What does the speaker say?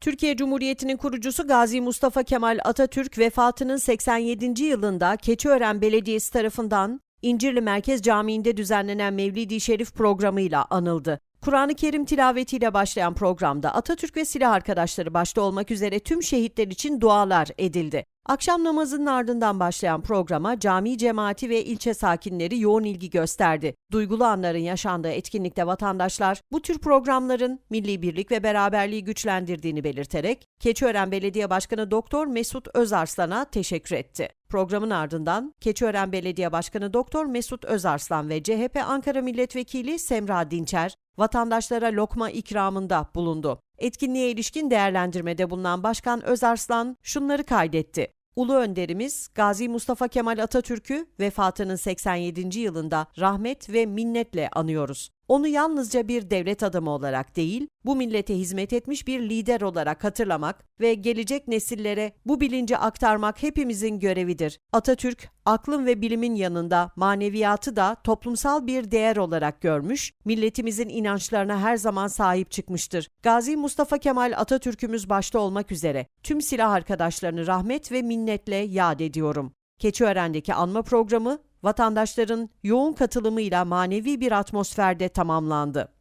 Türkiye Cumhuriyeti'nin kurucusu Gazi Mustafa Kemal Atatürk vefatının 87. yılında Keçiören Belediyesi tarafından İncirli Merkez Camii'nde düzenlenen Mevlidi Şerif programıyla anıldı. Kur'an-ı Kerim tilavetiyle başlayan programda Atatürk ve silah arkadaşları başta olmak üzere tüm şehitler için dualar edildi. Akşam namazının ardından başlayan programa cami cemaati ve ilçe sakinleri yoğun ilgi gösterdi. Duygulu anların yaşandığı etkinlikte vatandaşlar bu tür programların milli birlik ve beraberliği güçlendirdiğini belirterek Keçiören Belediye Başkanı Doktor Mesut Özarslan'a teşekkür etti. Programın ardından Keçiören Belediye Başkanı Doktor Mesut Özarslan ve CHP Ankara Milletvekili Semra Dinçer vatandaşlara lokma ikramında bulundu. Etkinliğe ilişkin değerlendirmede bulunan Başkan Özarslan şunları kaydetti. Ulu önderimiz Gazi Mustafa Kemal Atatürk'ü vefatının 87. yılında rahmet ve minnetle anıyoruz. Onu yalnızca bir devlet adamı olarak değil, bu millete hizmet etmiş bir lider olarak hatırlamak ve gelecek nesillere bu bilinci aktarmak hepimizin görevidir. Atatürk, aklın ve bilimin yanında maneviyatı da toplumsal bir değer olarak görmüş, milletimizin inançlarına her zaman sahip çıkmıştır. Gazi Mustafa Kemal Atatürk'ümüz başta olmak üzere tüm silah arkadaşlarını rahmet ve minnetle yad ediyorum. Keçiören'deki anma programı vatandaşların yoğun katılımıyla manevi bir atmosferde tamamlandı.